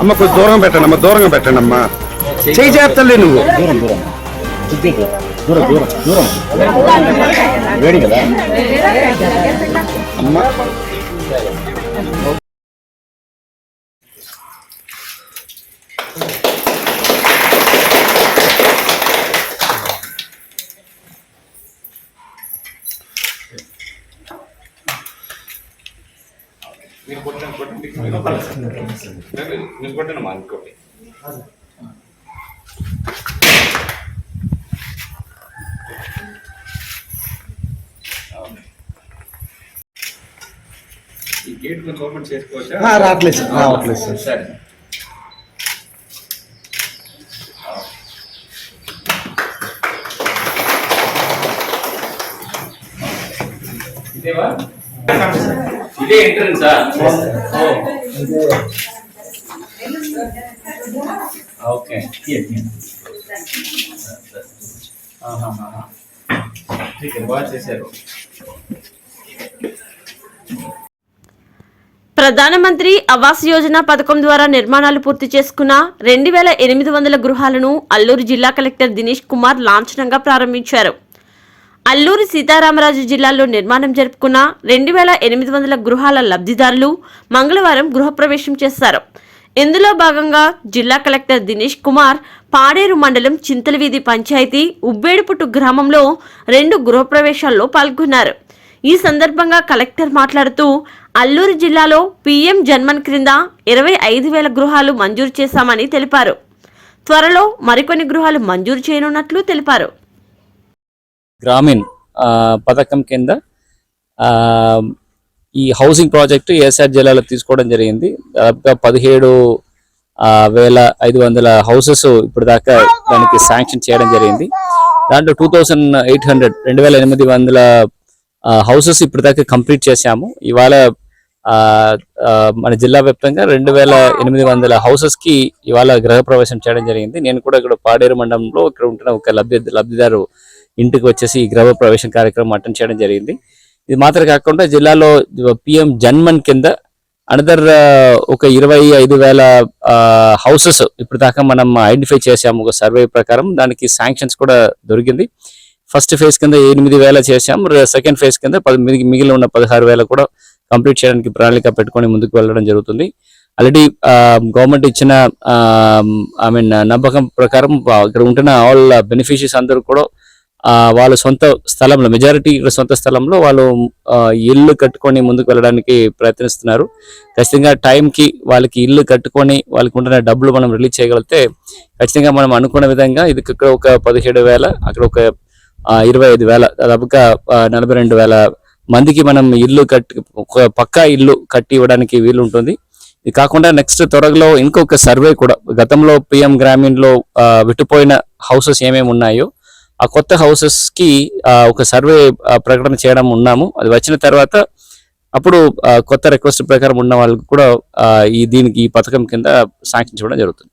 అమ్మ కొంచెం దూరంగా పెట్టండి అమ్మ దూరంగా పెట్టండి అమ్మా. చేయి చేస్తలే నువ్వు. దూరం దూరం. దూరం దూరం దూరం. వేడి కదా? అమ్మ. మీరు కొట్టండి కొట్టండి మీరు కొట్టండి మా ఇంకోటి ఈ గేట్ ఓపెన్ చేసుకోవచ్చా? రావట్లేదు సార్. రావట్లేదు సార్. సరే. ఇదేవా? ఇదే ఎంట్రన్స్ ఓకే. బాగా చేశారు. ప్రధానమంత్రి ఆవాస్ యోజన పథకం ద్వారా నిర్మాణాలు పూర్తి చేసుకున్న రెండు వేల ఎనిమిది వందల గృహాలను అల్లూరు జిల్లా కలెక్టర్ దినేష్ కుమార్ లాంఛనంగా ప్రారంభించారు. అల్లూరి సీతారామరాజు జిల్లాలో నిర్మాణం జరుపుకున్న రెండు వేల ఎనిమిది వందల గృహాల లబ్ధిదారులు మంగళవారం గృహప్రవేశం చేశారు. ఇందులో భాగంగా జిల్లా కలెక్టర్ దినేష్ కుమార్ పాడేరు మండలం చింతలవీధి పంచాయతీ ఉబ్బేడుపుట్టు గ్రామంలో రెండు గృహప్రవేశాల్లో పాల్గొన్నారు. ఈ సందర్భంగా కలెక్టర్ మాట్లాడుతూ అల్లూరు జిల్లాలో పీఎం జన్మన్ క్రింద ఇరవై ఐదు వేల గృహాలు మంజూరు చేశామని తెలిపారు. త్వరలో మరికొన్ని గృహాలు మంజూరు చేయనున్నట్లు తెలిపారు. గ్రామీణ్ పథకం కింద ఈ హౌసింగ్ ప్రాజెక్టు ఏసార్ జిల్లాలో తీసుకోవడం జరిగింది. దాదాపుగా పదిహేడు వేల ఐదు వందల హౌసెస్ ఇప్పుడు దాకా దానికి శాంక్షన్ చేయడం జరిగింది. దాంట్లో టూ థౌసండ్ ఎయిట్ హండ్రెడ్ రెండు వేల ఎనిమిది వందల హౌసెస్ ఇప్పుడు దాకా కంప్లీట్ చేశాము. ఇవాళ మన జిల్లా వ్యాప్తంగా రెండు వేల ఎనిమిది వందల హౌసెస్కి ఇవాళ గృహప్రవేశం చేయడం జరిగింది. నేను కూడా ఇక్కడ పాడేరు మండలంలో ఇక్కడ ఉంటున్న ఒక లబ్ధి లబ్ధిదారు ఇంటికి వచ్చేసి ఈ గృహ ప్రవేశం కార్యక్రమం అటెండ్ చేయడం జరిగింది. ఇది మాత్రం కాకుండా జిల్లాలో పిఎం జన్మన్ కింద అనదర్ uh, ఒక ఇరవై ఐదు వేల uh, హౌసెస్ ఇప్పుడు దాకా మనం ఐడెంటిఫై చేసాము ఒక సర్వే ప్రకారం దానికి శాంక్షన్స్ కూడా దొరికింది. ఫస్ట్ ఫేజ్ కింద ఎనిమిది వేల చేశాము సెకండ్ ఫేజ్ కింద పది మిగిలి మిగిలిన ఉన్న పదహారు వేల కూడా కంప్లీట్ చేయడానికి ప్రణాళిక పెట్టుకొని ముందుకు వెళ్ళడం జరుగుతుంది. ఆల్రెడీ గవర్నమెంట్ um, ఇచ్చిన um, ఐ మీన్ uh, నమ్మకం ప్రకారం ఇక్కడ ఉంటున్న ఆల్ బెనిఫిషరీస్ అందరూ కూడా వాళ్ళ సొంత స్థలంలో మెజారిటీ ఇక్కడ సొంత స్థలంలో వాళ్ళు ఇల్లు కట్టుకొని ముందుకు వెళ్ళడానికి ప్రయత్నిస్తున్నారు. ఖచ్చితంగా టైంకి వాళ్ళకి ఇల్లు కట్టుకొని వాళ్ళకి ఉంటున్న డబ్బులు మనం రిలీజ్ చేయగలిగితే ఖచ్చితంగా మనం అనుకున్న విధంగా ఇది ఇక్కడ ఒక పదిహేడు వేల అక్కడ ఒక ఇరవై ఐదు వేల దాదాపుగా నలభై రెండు వేల మందికి మనం ఇల్లు కట్టి ఒక పక్కా ఇల్లు కట్టి ఇవ్వడానికి వీలు ఉంటుంది. ఇది కాకుండా నెక్స్ట్ త్వరలో ఇంకొక సర్వే కూడా గతంలో పిఎం గ్రామీణ్లో విట్టుపోయిన హౌసెస్ ఏమేమి ఉన్నాయో ఆ కొత్త హౌసెస్కి ఒక సర్వే ప్రకటన చేయడం ఉన్నాము. అది వచ్చిన తర్వాత అప్పుడు కొత్త రిక్వెస్ట్ ప్రకారం ఉన్న వాళ్ళకి కూడా ఈ దీనికి ఈ పథకం కింద శాంక్షన్ చేయడం జరుగుతుంది.